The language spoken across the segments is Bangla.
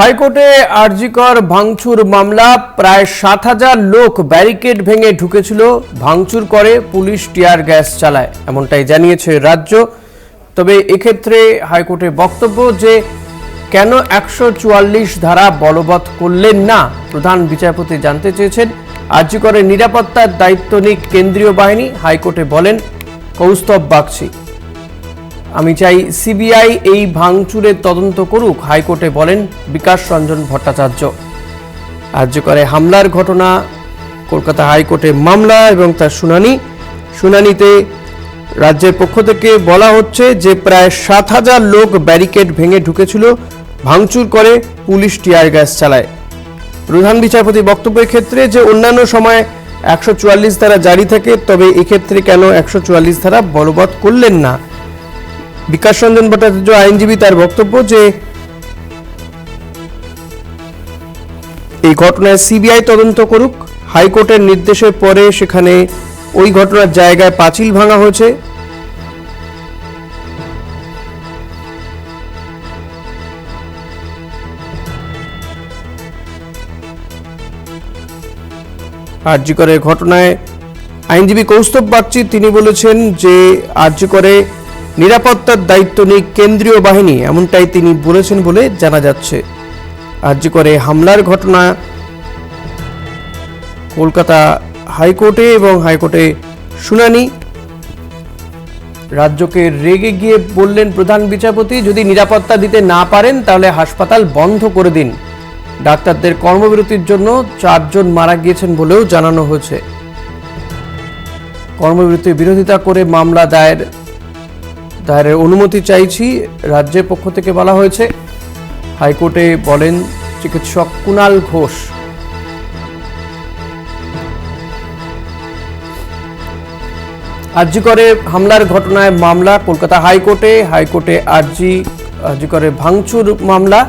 হাইকোর্টে আরজিকর ভাঙচুর মামলা, প্রায় সাত হাজার লোক ব্যারিকেড ভেঙে ঢুকেছিল, ভাঙচুর করে পুলিশ টিয়ার গ্যাস চালায়, এমনটাই জানিয়েছে রাজ্য। তবে এক্ষেত্রে হাইকোর্টের বক্তব্য যে, কেন একশো চুয়াল্লিশ ধারা বলবৎ করলেন না, প্রধান বিচারপতি জানতে চেয়েছেন। আরজিকরের নিরাপত্তার দায়িত্ব নিক কেন্দ্রীয় বাহিনী হাইকোর্টে বলেন, কৌস্তব বাগচি। আমি চাই সিবিআই এই ভাঙচুরের তদন্ত করুক, হাইকোর্টে বলেন বিকাশ রঞ্জন ভট্টাচার্য। আর্যকরে হামলার ঘটনা, কলকাতা হাইকোর্টে মামলা এবং তার শুনানি। শুনানিতে রাজ্যের পক্ষ থেকে বলা হচ্ছে যে প্রায় সাত হাজার লোক ব্যারিকেড ভেঙে ঢুকেছিল, ভাঙচুর করে পুলিশ টিয়ার গ্যাস চালায়। প্রধান বিচারপতি বক্তব্যের ক্ষেত্রে যে অন্যান্য সময় একশো চুয়াল্লিশ ধারা জারি থাকে, তবে এক্ষেত্রে কেন একশো চুয়াল্লিশ ধারা বলবৎ করলেন না? বিকাশ রঞ্জন ভট্টাচার্য, আইনজীবী, তার বক্তব্য যে এই ঘটনায় সিবিআই তদন্ত করুক, হাইকোর্টের নির্দেশের পরে সেখানে ওই ঘটনার জায়গায় পাঁচিল ভাঙা হয়েছে। আরজিকরের ঘটনায় আইনজীবী কৌস্তব বাগচি, তিনি বলেছেন যে আরজিকরে নিরাপত্তার দায়িত্ব নেই কেন্দ্রীয় বাহিনী, এমনটাই তিনি বলেছেন বলে জানা যাচ্ছে। করে হামলার ঘটনা কলকাতা হাইকোর্টে এবং হাইকোর্টে শুনানি। রাজ্যকে রেগে গিয়ে বললেন প্রধান বিচারপতি, যদি নিরাপত্তা দিতে না পারেন, তাহলে হাসপাতাল বন্ধ করে দিন। ডাক্তারদের কর্মবিরতির জন্য চারজন মারা গিয়েছেন বলেও জানানো হয়েছে। কর্মবিরতির বিরোধিতা করে মামলা দায়ের দায়েরের অনুমতি চাইছি, রাজ্যের পক্ষ থেকে বলা হয়েছে। হাইকোর্টে বলেন, চিকিৎসক কুণাল ঘোষ। আরজি করে হামলার ঘটনায় মামলা, কলকাতা হাইকোর্টে হাইকোর্টে আরজি আরজি করে ভাঙচুর মামলা।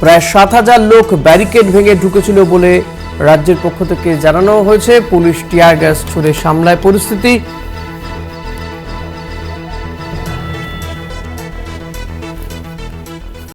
প্রায় সাত হাজার লোক ব্যারিকেড ভেঙে ঢুকেছিল বলে রাজ্যের পক্ষ থেকে জানানো হয়েছে। পুলিশ টিয়ার গ্যাস ছুড়ে সামলায় পরিস্থিতি।